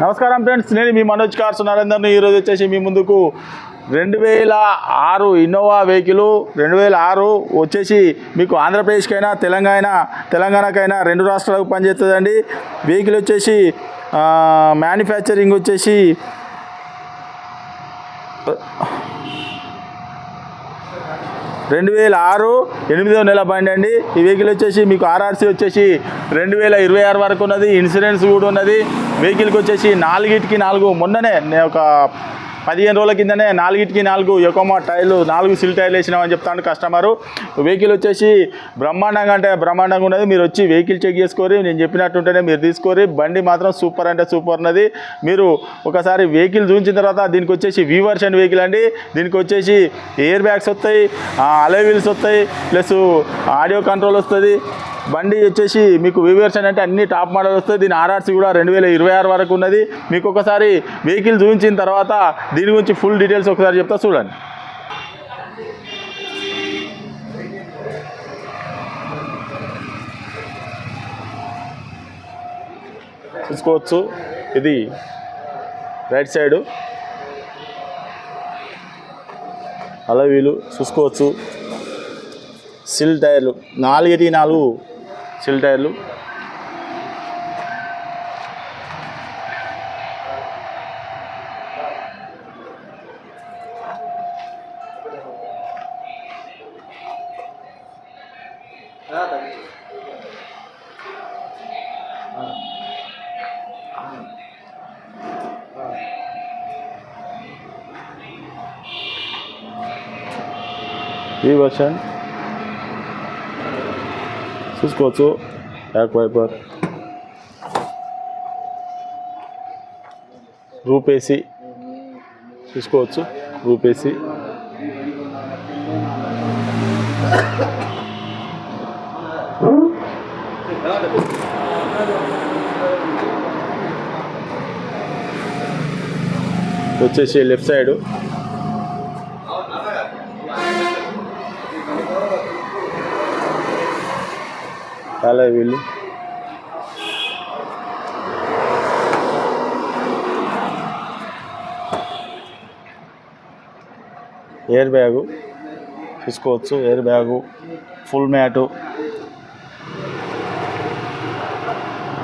నమస్కారం ఫ్రెండ్స్ నేను మీ మనోజ్ కార్స్ నరేందర్ని. ఈరోజు వచ్చేసి మీ ముందుకు రెండు వేల ఆరు ఇన్నోవా వెహికల్ రెండు వేల ఆరు వచ్చేసి మీకు ఆంధ్రప్రదేశ్కైనా తెలంగాణ తెలంగాణకైనా రెండు రాష్ట్రాలకు పనిచేస్తుందండి. వెహికల్ వచ్చేసి మ్యానుఫ్యాక్చరింగ్ వచ్చేసి రెండు వేల ఆరు ఎనిమిదో నెల బండి అండి. ఈ వెహికల్ వచ్చేసి మీకు ఆర్ఆర్సీ వచ్చేసి రెండు వేల ఇరవై ఆరు వరకు ఉన్నది. ఇన్సూరెన్స్ కూడా ఉన్నది. వెహికల్కి వచ్చేసి నాలుగిటికి నాలుగు. మొన్ననే నేను ఒక పదిహేను రోజుల కిందనే నాలుగిటికి నాలుగు యొకోమా టైర్లు నాలుగు సిల్ టైర్లు వేసినామని చెప్తాను కస్టమరు. వెహికల్ వచ్చేసి బ్రహ్మాండంగా అంటే బ్రహ్మాండంగా ఉన్నది. మీరు వచ్చి వెహికల్ చెక్ చేసుకోరి నేను చెప్పినట్టుంటేనే మీరు తీసుకోరి. బండి మాత్రం సూపర్ అంటే సూపర్ ఉన్నది. మీరు ఒకసారి వెహికల్ చూపించిన తర్వాత దీనికి వచ్చేసి వీ వర్షన్ వెహికల్ అండి. దీనికి వచ్చేసి ఎయిర్ బ్యాగ్స్ వస్తాయి అలే వీల్స్ వస్తాయి ప్లస్ ఆడియో కంట్రోల్ వస్తుంది. బండి వచ్చేసి మీకు వివర్షన్ అంటే అన్ని టాప్ మోడల్ వస్తుంది దీని ఆర్ఆర్సీ కూడా రెండు వేల ఇరవై ఆరు వరకు ఉన్నది. మీకు ఒకసారి వెహికల్ చూపించిన తర్వాత దీని గురించి ఫుల్ డీటెయిల్స్ ఒకసారి చెప్తా చూడండి. చూసుకోవచ్చు. ఇది రైట్ సైడు. అలా వీలు చూసుకోవచ్చు. సిల్ టైర్లు నాలుగిటి నాలుగు సిల్ టైర్లు. ఈ వర్షన్ చూసుకోవచ్చు బ్యాక్ వైపర్ రూపేసి చూసుకోవచ్చు రూపేసి వచ్చేసి లెఫ్ట్ సైడ్ చాలా వీళ్ళు. ఎయిర్ బ్యాగు తీసుకోవచ్చు ఎయిర్ బ్యాగు ఫుల్ మ్యాటు.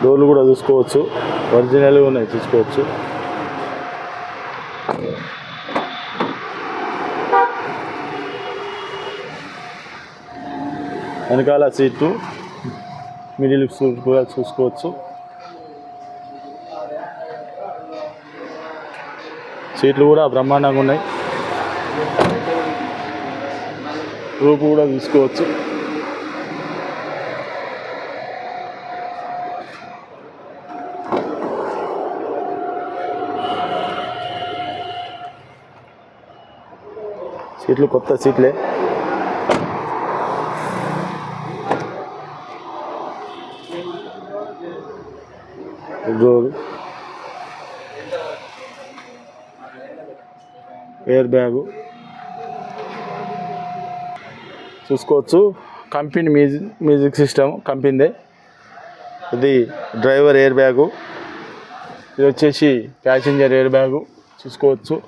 డోర్లు కూడా చూసుకోవచ్చు ఒరిజినల్గా ఉన్నాయి చూసుకోవచ్చు వెనకాల సీటు. మిడిల్ కూడా చూసుకోవచ్చు. సీట్లు కూడా బ్రహ్మాండంగా ఉన్నాయి. రూపు కూడా తీసుకోవచ్చు. సీట్లు కొత్త సీట్లే. Door air bag. చూసుకోవచ్చు. కంపెనీ మ్యూజిక్ మ్యూజిక్ సిస్టమ్ కంపెనీదే. ఇది డ్రైవర్ ఎయిర్ బ్యాగు. ఇది వచ్చేసి ప్యాసింజర్ ఎయిర్ బ్యాగు. చూసుకోవచ్చు.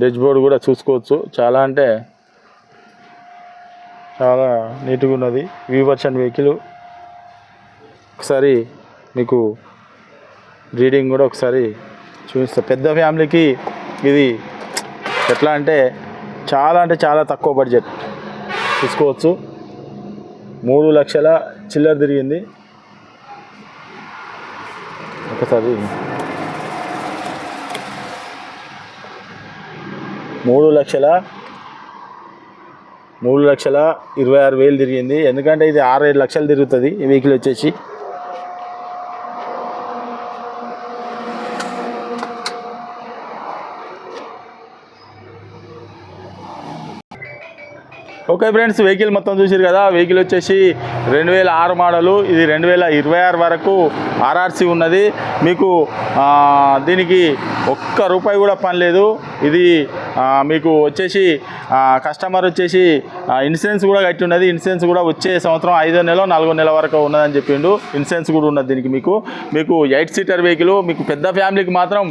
డెచ్ బోర్డు కూడా చూసుకోవచ్చు. చాలా అంటే చాలా నీట్గా ఉన్నది. వ్యూ వర్షన్ వెహికల్ ఒకసారి మీకు రీడింగ్ కూడా ఒకసారి చూపిస్తా. పెద్ద ఫ్యామిలీకి ఇది ఎట్లా అంటే చాలా అంటే చాలా తక్కువ బడ్జెట్ తీసుకోవచ్చు. మూడు లక్షల చిల్లర తిరిగింది. ఒకసారి మూడు లక్షల మూడు లక్షల ఇరవై ఆరు వేలు తిరిగింది. ఎందుకంటే ఇది ఆరు ఏడు లక్షలు తిరుగుతుంది ఈ వెహికల్ వచ్చేసి. ఓకే ఫ్రెండ్స్ వెహికల్ మొత్తం చూసారు కదా? వెహికల్ వచ్చేసి రెండు వేల ఆరు మోడలు. ఇది రెండు వేల ఇరవై ఆరు వరకు ఆర్ఆర్సీ ఉన్నది. మీకు దీనికి ఒక్క రూపాయి కూడా పని లేదు. ఇది మీకు వచ్చేసి కస్టమర్ వచ్చేసి ఇన్సూరెన్స్ కూడా కట్టి ఉన్నది. ఇన్సూరెన్స్ కూడా వచ్చే సంవత్సరం ఐదో నెల నాలుగో నెల వరకు ఉన్నదని చెప్పిండు. ఇన్సూరెన్స్ కూడా ఉన్నది దీనికి మీకు. మీకు ఎయిట్ సీటర్ వెహికల్ మీకు పెద్ద ఫ్యామిలీకి మాత్రం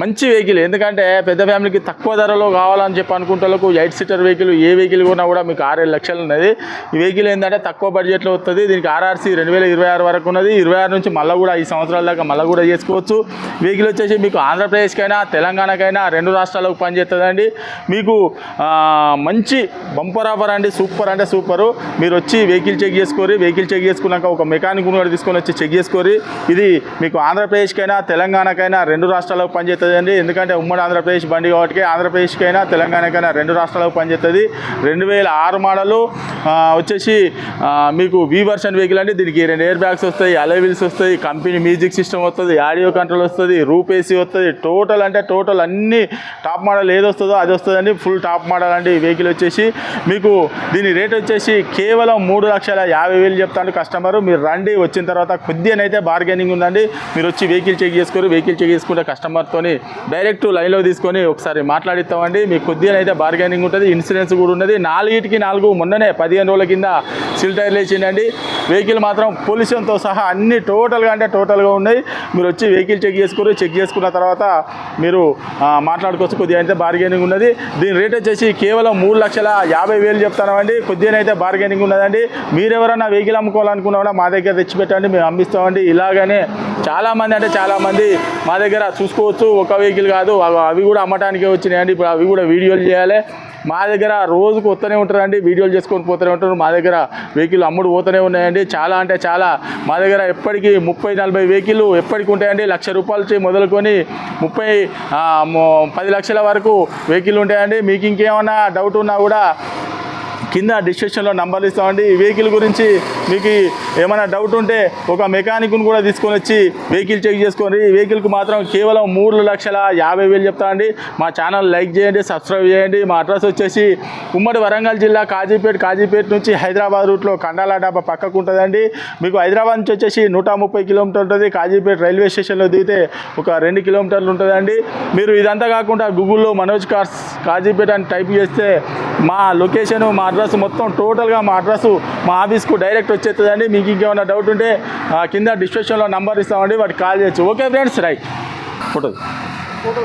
మంచి వెహికల్. ఎందుకంటే పెద్ద ఫ్యామిలీకి తక్కువ ధరలో కావాలని చెప్పి అనుకుంటే ఎయిట్ సీటర్ వెహికల్ ఏ వెహికల్ కొన్నా కూడా మీకు ఆరేడు లక్షలు ఉన్నది. ఈ వెహికల్ ఏంటంటే తక్కువ బడ్జెట్లో వస్తుంది దీనికి ఆర్ఆర్సీ రెండు వేల ఇరవై ఆరు వరకు ఉన్నది. ఇరవై ఆరు నుంచి మళ్ళీ కూడా ఈ సంవత్సరాల దాకా మళ్ళీ కూడా చేసుకోవచ్చు. వెహికల్ వచ్చేసి మీకు ఆంధ్రప్రదేశ్కైనా తెలంగాణకైనా రెండు రాష్ట్రాలకు పనిచేస్తుందండి మీకు మంచి బంపర్ ఆఫర్ అండి. సూపర్ అంటే సూపరు. మీరు వచ్చి వెహికల్ చెక్ చేసుకోరి. వెహికల్ చెక్ చేసుకున్నాక ఒక మెకానిక్ కూడా తీసుకొని వచ్చి చెక్ చేసుకోరి. ఇది మీకు ఆంధ్రప్రదేశ్కైనా తెలంగాణకైనా రెండు రాష్ట్రాలకు పనిచేస్తుందండి. ఎందుకంటే ఉమ్మడి ఆంధ్రప్రదేశ్ బండి కాబట్టి ఆంధ్రప్రదేశ్కైనా తెలంగాణకైనా రెండు రాష్ట్రాలకు పనిచేస్తుంది రెండు వేల ఆరు మోడలు వచ్చేసి మీకు వీ వర్షన్ వెహికల్ అంటే దీనికి రెండు ఎయిర్ బ్యాగ్స్ వస్తాయి అలవిల్స్ వస్తాయి కంపెనీ మ్యూజిక్ సిస్టమ్ వస్తుంది ఆడియో కంట్రోల్ వస్తుంది రూప్ ఏసీ వస్తుంది. టోటల్ అంటే టోటల్ అన్ని టాప్ మోడల్ ఏది వస్తుందో అది వస్తుందండి. ఫుల్ టాప్ మోడల్ అండి ఈ వెహికల్ వచ్చేసి. మీకు దీని రేట్ వచ్చేసి కేవలం మూడు లక్షల యాభై వేలు చెప్తాను కస్టమర్ మీరు రండి వచ్చిన తర్వాత కొద్దినైతే బార్గెనింగ్ ఉందండి. మీరు వచ్చి వెహికల్ చెక్ చేసుకోరు. వెహికల్ చెక్ చేసుకుంటే కస్టమర్తోని డైరెక్ట్ లైన్లో తీసుకొని ఒకసారి మాట్లాడిస్తామండి. మీకు కొద్దిగానైతే బార్గెనింగ్ ఉంటుంది ఇన్సూరెన్స్ కూడా ఉన్నది. నాలుగిటికి నాలుగు మొన్ననే పదిహేను రోజుల కింద సిల్ టైర్లు వేసిండండి వెహికల్ మాత్రం పొల్యూషన్తో సహా అన్ని టోటల్గా అంటే టోటల్గా ఉన్నాయి. మీరు వచ్చి వెహికల్ చెక్ చేసుకోరు. చెక్ చేసుకున్న తర్వాత మీరు మాట్లాడుకోవచ్చు. కొద్దిగా అయితే బార్గెనింగ్ ఉన్నది. దీని రేట్ వచ్చేసి కేవలం మూడు లక్షల యాభై వేలు చెప్తానండి కొద్దిగానైతే బార్గెనింగ్ ఉన్నదండి. మీరు ఎవరైనా వెహికల్ అమ్ముకోవాలనుకున్నా కూడా మా దగ్గర తెచ్చిపెట్టండి. మేము అమ్మిస్తామండి. ఇలాగనే చాలామంది అంటే చాలామంది మా దగ్గర చూసుకోవచ్చు ఒక వెహికల్ కాదు అవి- కూడా అమ్మటానికే వచ్చినాయండి. ఇప్పుడు అవి కూడా వీడియోలు చేయాలి. మా దగ్గర రోజుకు వస్తూనే ఉంటారండి వీడియోలు చేసుకొని పోతూనే ఉంటారు. మా దగ్గర వెహికల్ అమ్ముడు పోతూనే ఉన్నాయండి. చాలా అంటే చాలా మా దగ్గర ఎప్పటికీ ముప్పై నలభై వెహికల్ ఎప్పటికి ఉంటాయండి. లక్ష రూపాయలు మొదలుకొని ముప్పై పది లక్షల వరకు వెహికల్ ఉంటాయండి. మీకు ఇంకేమన్నా డౌట్ ఉన్నా కూడా కింద డిస్క్రిప్షన్లో నంబర్లు ఇస్తామండి. ఈ వెహికల్ గురించి మీకు ఏమైనా డౌట్ ఉంటే ఒక మెకానిక్ను కూడా తీసుకొని వచ్చి వెహికల్ చెక్ చేసుకోండి. ఈ వెహికల్కి మాత్రం కేవలం మూడు లక్షల యాభై వేలు చెప్తామండి మా ఛానల్ లైక్ చేయండి సబ్స్క్రైబ్ చేయండి. మా అడ్రస్ వచ్చేసి ఉమ్మడి వరంగల్ జిల్లా కాజీపేట కాజీపేట నుంచి హైదరాబాద్ రూట్లో కండాల డాబా పక్కకు ఉంటుందండి. మీకు హైదరాబాద్ నుంచి వచ్చేసి నూట ముప్పై కిలోమీటర్ ఉంటుంది. కాజీపేట రైల్వే స్టేషన్లో దిగితే ఒక రెండు కిలోమీటర్లు ఉంటుందండి. మీరు ఇదంతా కాకుండా గూగుల్లో మనోజ్ కార్స్ కాజీపేట అని టైప్ చేస్తే మా లొకేషన్ మా అడ్రస్ మొత్తం టోటల్గా మా అడ్రస్ మా ఆఫీస్కు డైరెక్ట్ వచ్చేస్తుందండి. మీకు ఇంకేమైనా డౌట్ ఉంటే కింద డిస్క్రిప్షన్లో నంబర్ ఇస్తామండి వాటికి కాల్ చేయొచ్చు. Okay friends right. Photo photo.